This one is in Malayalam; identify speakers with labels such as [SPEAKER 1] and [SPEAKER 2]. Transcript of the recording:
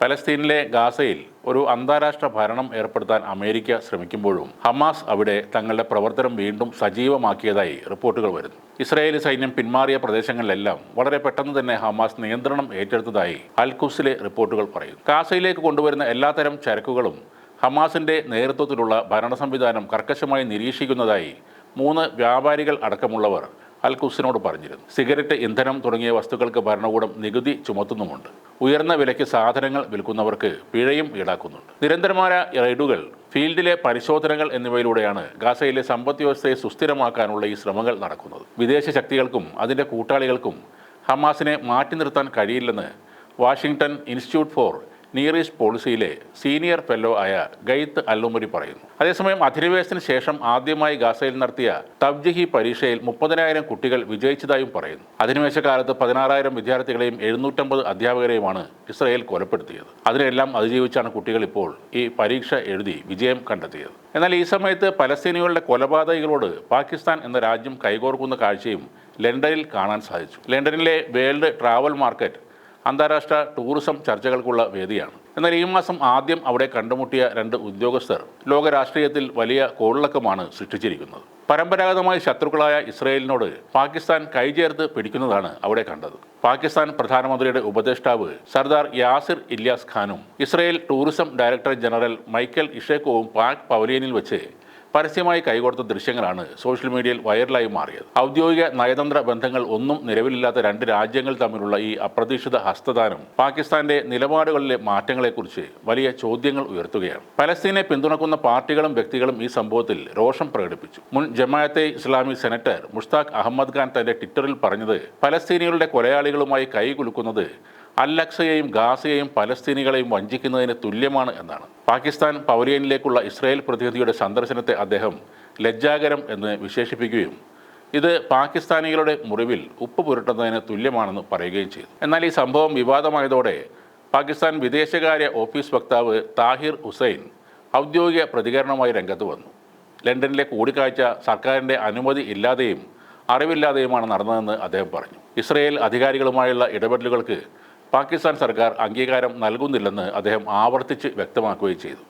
[SPEAKER 1] പലസ്തീനിലെ ഗാസയിൽ ഒരു അന്താരാഷ്ട്ര ഭരണം ഏർപ്പെടുത്താൻ അമേരിക്ക ശ്രമിക്കുമ്പോഴും ഹമാസ് അവിടെ തങ്ങളുടെ പ്രവർത്തനം വീണ്ടും സജീവമാക്കിയതായി റിപ്പോർട്ടുകൾ വരുന്നു. ഇസ്രായേലി സൈന്യം പിന്മാറിയ പ്രദേശങ്ങളിലെല്ലാം വളരെ പെട്ടെന്ന് തന്നെ ഹമാസ് നിയന്ത്രണം ഏറ്റെടുത്തതായി അൽഖുസിലെ റിപ്പോർട്ടുകൾ പറയുന്നു. ഗാസയിലേക്ക് കൊണ്ടുവരുന്ന എല്ലാത്തരം ചരക്കുകളും ഹമാസിന്റെ നേതൃത്വത്തിലുള്ള ഭരണ സംവിധാനം കർക്കശമായി നിരീക്ഷിക്കുന്നതായി മൂന്ന് വ്യാപാരികൾ അടക്കമുള്ളവർ അൽഖുസിനോട് പറഞ്ഞിരുന്നു. സിഗരറ്റ് ഇന്ധനം തുടങ്ങിയ വസ്തുക്കൾക്ക് ഭരണകൂടം നികുതി ചുമത്തുന്നുമുണ്ട്. ഉയർന്ന വിലയ്ക്ക് സാധനങ്ങൾ വിൽക്കുന്നവർക്ക് പിഴയും ഈടാക്കുന്നുണ്ട്. നിരന്തരമായ റെയ്ഡുകൾ ഫീൽഡിലെ പരിശോധനകൾ എന്നിവയിലൂടെയാണ് ഗാസയിലെ സമ്പദ് വ്യവസ്ഥയെ സുസ്ഥിരമാക്കാനുള്ള ഈ ശ്രമങ്ങൾ നടക്കുന്നത്. വിദേശ ശക്തികൾക്കും അതിന്റെ കൂട്ടാളികൾക്കും ഹമാസിനെ മാറ്റി നിർത്താൻ കഴിയില്ലെന്ന് Washington institute for near east പോളിസിയിലെ senior fellow ആയ ഗൈത്ത് അല്ലുമുരി പറയുന്നു. അതേസമയം അധിനിവേശത്തിന് ശേഷം ആദ്യമായി ഗാസയിൽ നടത്തിയ തബ്ജിഹി പരീക്ഷയിൽ മുപ്പതിനായിരം കുട്ടികൾ വിജയിച്ചതായും പറയുന്നു. അധിനിവേശ കാലത്ത് പതിനാറായിരം വിദ്യാർത്ഥികളെയും എഴുന്നൂറ്റമ്പത് അധ്യാപകരെയുമാണ് ഇസ്രായേൽ കൊലപ്പെടുത്തിയത്. അതിനെല്ലാം അതിജീവിച്ചാണ് കുട്ടികൾ ഇപ്പോൾ ഈ പരീക്ഷ എഴുതി വിജയം കണ്ടെത്തിയത്. എന്നാൽ ഈ സമയത്ത് പലസ്തീനികളുടെ കൊലപാതകികളോട് പാകിസ്ഥാൻ എന്ന രാജ്യം കൈകോർക്കുന്ന കാഴ്ചയും ലണ്ടനിൽ കാണാൻ സാധിച്ചു. ലണ്ടനിലെ വേൾഡ് ട്രാവൽ മാർക്കറ്റ് അന്താരാഷ്ട്ര ടൂറിസം ചർച്ചകൾക്കുള്ള വേദിയാണ്. എന്നാൽ ഈ മാസം ആദ്യം അവിടെ കണ്ടുമുട്ടിയ രണ്ട് ഉദ്യോഗസ്ഥർ ലോക രാഷ്ട്രീയത്തിൽ വലിയ കോളിളക്കമാണ് സൃഷ്ടിച്ചിരിക്കുന്നത്. പരമ്പരാഗതമായി ശത്രുക്കളായ ഇസ്രയേലിനോട് പാകിസ്ഥാൻ കൈചേർത്ത് പിടിക്കുന്നതാണ് അവിടെ കണ്ടത്. പാകിസ്ഥാൻ പ്രധാനമന്ത്രിയുടെ ഉപദേഷ്ടാവ് സർദാർ യാസിർ ഇല്യാസ് ഖാനും Israel tourism director general Michael ഇഷേക്കോവും Pak പവലിയനിൽ വെച്ച് പരസ്യമായി കൈകോർത്ത ദൃശ്യങ്ങളാണ് സോഷ്യൽ മീഡിയയിൽ വൈറലായി മാറിയത്. ഔദ്യോഗിക നയതന്ത്ര ബന്ധങ്ങൾ ഒന്നും നിലവിലില്ലാത്ത രണ്ട് രാജ്യങ്ങൾ തമ്മിലുള്ള ഈ അപ്രതീക്ഷിത ഹസ്തദാനം പാകിസ്ഥാന്റെ നിലപാടുകളിലെ മാറ്റങ്ങളെക്കുറിച്ച് വലിയ ചോദ്യങ്ങൾ ഉയർത്തുകയാണ്. പലസ്തീനെ പിന്തുണക്കുന്ന പാർട്ടികളും വ്യക്തികളും ഈ സംഭവത്തിൽ രോഷം പ്രകടിപ്പിച്ചു. മുൻ ജമാഅത്തെ ഇസ്ലാമി സെനറ്റർ മുഷ്താഖ് അഹമ്മദ് ഖാൻ തന്റെ ട്വിറ്ററിൽ പറഞ്ഞത് പലസ്തീനികളുടെ കൊലയാളികളുമായി കൈകുലുക്കുന്നത് അല്ലക്സയെയും ഗാസയെയും പലസ്തീനികളെയും വഞ്ചിക്കുന്നതിന് തുല്യമാണ് എന്നാണ്. പാകിസ്ഥാൻ പൗലിയനിലേക്കുള്ള ഇസ്രായേൽ പ്രതിനിധിയുടെ സന്ദർശനത്തെ അദ്ദേഹം ലജ്ജാകരം എന്ന് വിശേഷിപ്പിക്കുകയും ഇത് പാകിസ്ഥാനികളുടെ മുറിവിൽ ഉപ്പ് പുരട്ടുന്നതിന് തുല്യമാണെന്ന് പറയുകയും ചെയ്തു. എന്നാൽ ഈ സംഭവം വിവാദമായതോടെ പാകിസ്ഥാൻ വിദേശകാര്യ ഓഫീസ് വക്താവ് താഹിർ ഹുസൈൻ ഔദ്യോഗിക പ്രതികരണവുമായി രംഗത്ത് വന്നു. ലണ്ടനിലെ കൂടിക്കാഴ്ച സർക്കാരിന്റെ അനുമതി ഇല്ലാതെയും അറിവില്ലാതെയുമാണ് നടന്നതെന്ന് അദ്ദേഹം പറഞ്ഞു. ഇസ്രയേൽ അധികാരികളുമായുള്ള ഇടപെടലുകൾക്ക് പാകിസ്ഥാൻ സർക്കാർ അംഗീകാരം നൽകുന്നില്ലെന്ന് അദ്ദേഹം ആവർത്തിച്ച് വ്യക്തമാക്കുകയും ചെയ്തു.